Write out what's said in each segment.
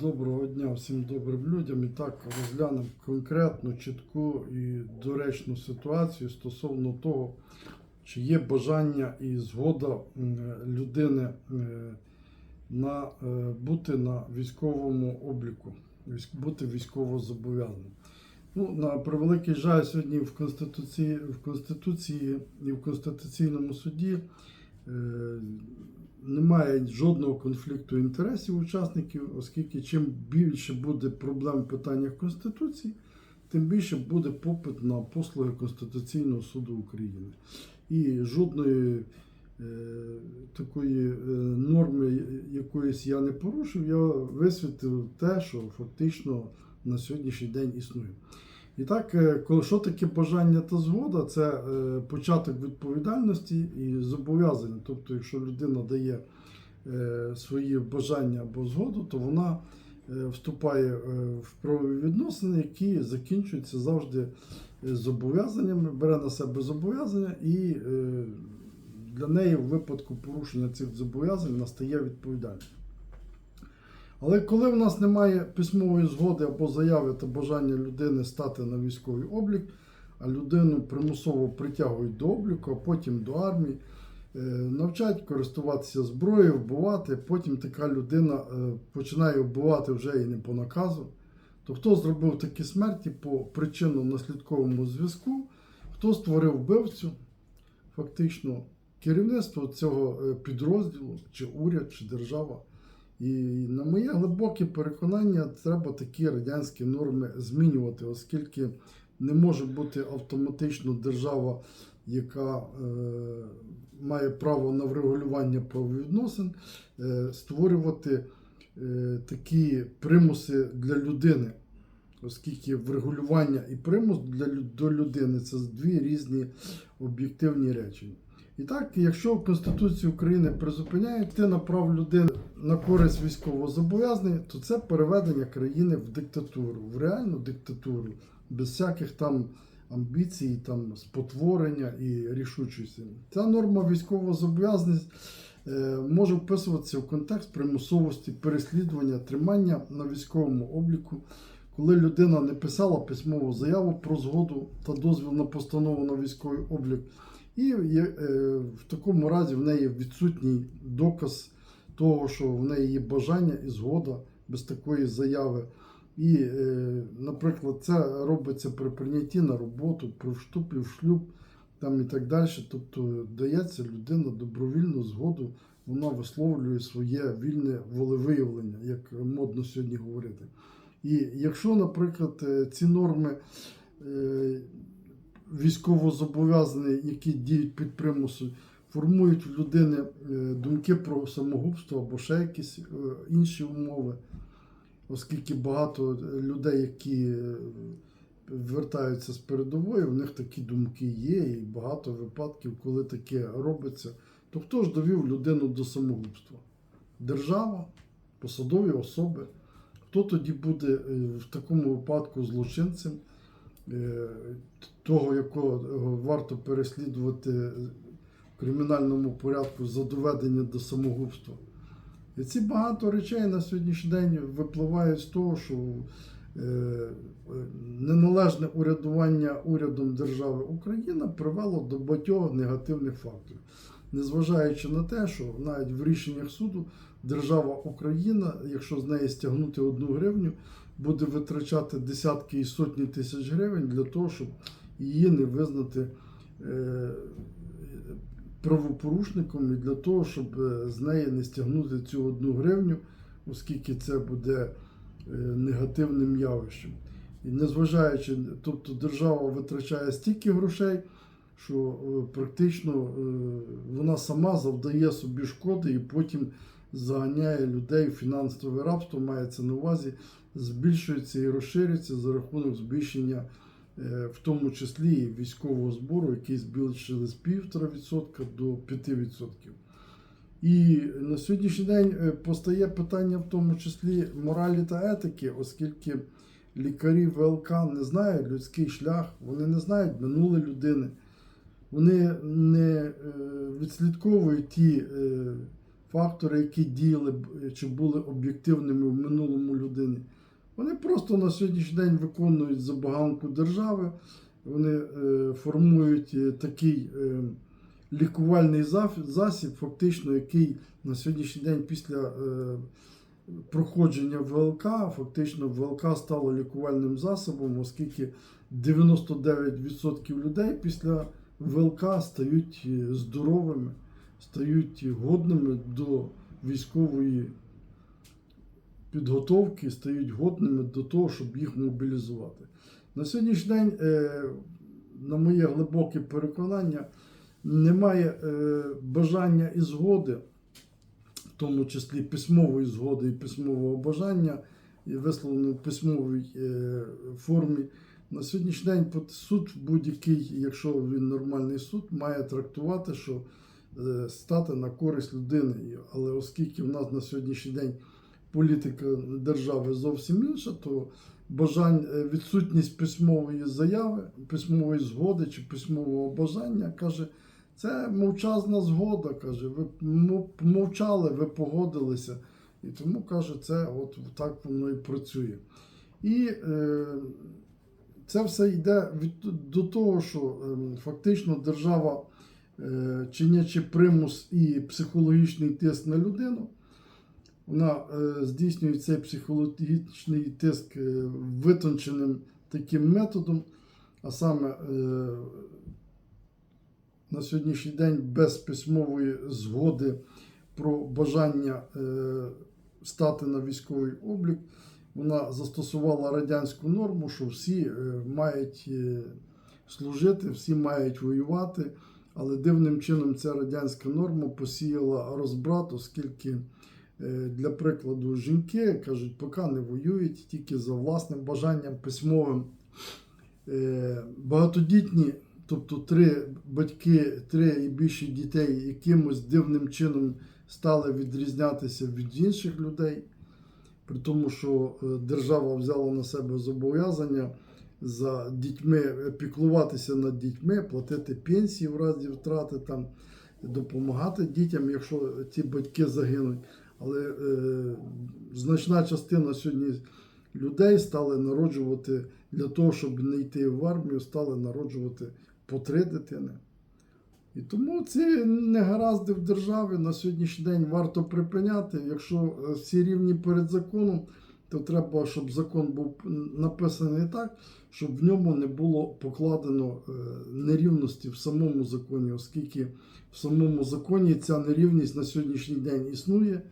Доброго дня всім добрим людям. І так розглянемо конкретну, чітку і доречну ситуацію стосовно того, чи є бажання і згода людини на, е, бути на військовому обліку, бути військово зобов'язаним. Ну, на превеликий жаль, сьогодні в Конституції, в Конституції і в Конституційному суді немає жодного конфлікту інтересів учасників, оскільки чим більше буде проблем в питаннях Конституції, тим більше буде попит на послуги Конституційного суду України. І жодної е, такої е, норми якоїсь я не порушив, я висвітлив те, що фактично на сьогоднішній день існує. І так, е, коли що таке бажання та згода, це е, початок відповідальності і зобов'язання. Тобто, якщо людина дає е, свої бажання або згоду, то вона вступає в правові відносини, які закінчуються завжди зобов'язаннями, бере на себе зобов'язання, і для неї в випадку порушення цих зобов'язань настає відповідальність. Але коли в нас немає письмової згоди або заяви та бажання людини стати на військовий облік, а людину примусово притягують до обліку, а потім до армії, е, навчать користуватися зброєю, вбивати, потім така людина е, починає вбивати вже і не по наказу. То хто зробив такі смерті по причинно-наслідковому зв'язку, хто створив вбивцю, фактично керівництво цього е, підрозділу, чи уряд, чи держава. І на моє глибоке переконання, треба такі радянські норми змінювати, оскільки не може бути автоматично держава, яка е, має право на врегулювання правовідносин, е, створювати е, такі примуси для людини, оскільки врегулювання і примус для, до людини це дві різні об'єктивні речі. І так, якщо Конституція України призупиняє на прав людини на користь військовозобов'язаних, то це переведення країни в диктатуру, в реальну диктатуру, без всяких там амбіцій, там спотворення і рішучості. Ця норма військовозобов'язаність е, може вписуватися в контекст примусовості переслідування, тримання на військовому обліку, коли людина не писала письмову заяву про згоду та дозвіл на постанову на військовий облік. І е, в такому разі в неї відсутній доказ того, що в неї є бажання і згода без такої заяви. І, е, наприклад, це робиться при прийнятті на роботу, при вступі в шлюб там і так далі. Тобто дається людина добровільну згоду, вона висловлює своє вільне волевиявлення, як модно сьогодні говорити. І якщо, наприклад, е, ці норми військовозобов'язані, які діють під примусом, формують в людини е, думки про самогубство або ще якісь е, інші умови, оскільки багато людей, які е, вертаються з передової, в них такі думки є, і багато випадків, коли таке робиться, то хто ж довів людину до самогубства? Держава, посадові особи. Хто тоді буде е, в такому випадку злочинцем? Е, того, якого варто переслідувати в кримінальному порядку за доведення до самогубства. І ці багато речей на сьогоднішній день випливають з того, що е, неналежне урядування урядом держави Україна привело до багатьох негативних факторів. Незважаючи на те, що навіть в рішеннях суду держава Україна, якщо з неї стягнути одну гривню, буде витрачати десятки і сотні тисяч гривень для того, щоб її не визнати е, правопорушником і для того, щоб е, з неї не стягнути цю одну гривню, оскільки це буде е, негативним явищем. І незважаючи, тобто держава витрачає стільки грошей, що практично вона сама завдає собі шкоди і потім заганяє людей фінансове рабство, мається на увазі, збільшується і розширюється за рахунок збільшення, е, в тому числі військового збору, який збільшили з 1,5% до 5%. І на сьогоднішній день е, постає питання в тому числі моралі та етики, оскільки лікарі ВЛК не знають людський шлях, вони не знають минуле людини, вони не е, відслідковують ті фактори, які діяли чи були об'єктивними в минулому людини. Вони просто на сьогоднішній день виконують забаганку держави, вони е, формують е, такий е, лікувальний засіб, фактично, який на сьогоднішній день після проходження ВЛК, фактично ВЛК стало лікувальним засобом, оскільки 99% людей після ВЛК стають здоровими, стають годними до військової підготовки, стають годними до того, щоб їх мобілізувати. На сьогоднішній день, е, на моє глибоке переконання, немає е, бажання і згоди, в тому числі письмової згоди і письмового бажання, і висловлено в письмовій е, формі. На сьогоднішній день суд будь-який, якщо він нормальний суд, має трактувати, що стати на користь людини. Але оскільки в нас на сьогоднішній день політика держави зовсім інша, то бажань, е, відсутність письмової заяви, письмової згоди чи письмового бажання каже, це мовчазна згода. каже, ви мовчали, ви погодилися. І тому каже, це от так воно і працює. І е, це все йде від, до того, що е, фактично держава, е, чинячи примус і психологічний тиск на людину, вона е, здійснює цей психологічний тиск е, витонченим таким методом, а саме е, на сьогоднішній день без письмової згоди про бажання стати на військовий облік. Вона застосувала радянську норму, що всі мають служити, всі мають воювати. Але дивним чином ця радянська норма посіяла розбрат, оскільки, для прикладу, жінки кажуть, поки не воюють, тільки за власним бажанням письмовим. Е, Багатодітні, тобто три батьки, три і більше дітей, якимось дивним чином стали відрізнятися від інших людей при тому, що е, держава взяла на себе зобов'язання за дітьми е, піклуватися над дітьми, платити пенсії в разі втрати, там, допомагати дітям, якщо ті батьки загинуть. Але е, значна частина сьогодні людей стали народжувати для того, щоб не йти в армію, стали народжувати по три дитини. І тому ці негаразди в державі на сьогоднішній день варто припиняти. Якщо е, всі рівні перед законом, то треба, щоб закон був написаний так, щоб в ньому не було покладено е, нерівності в самому законі, оскільки в самому законі ця нерівність на сьогоднішній день існує.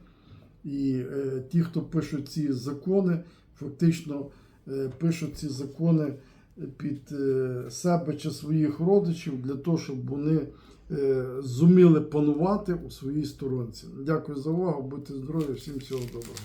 І е, ті, хто пишуть ці закони, фактично е, пишуть ці закони під е, себе чи своїх родичів для того, щоб вони е, зуміли панувати у своїй сторонці. Дякую за увагу, будьте здорові, всім всього доброго.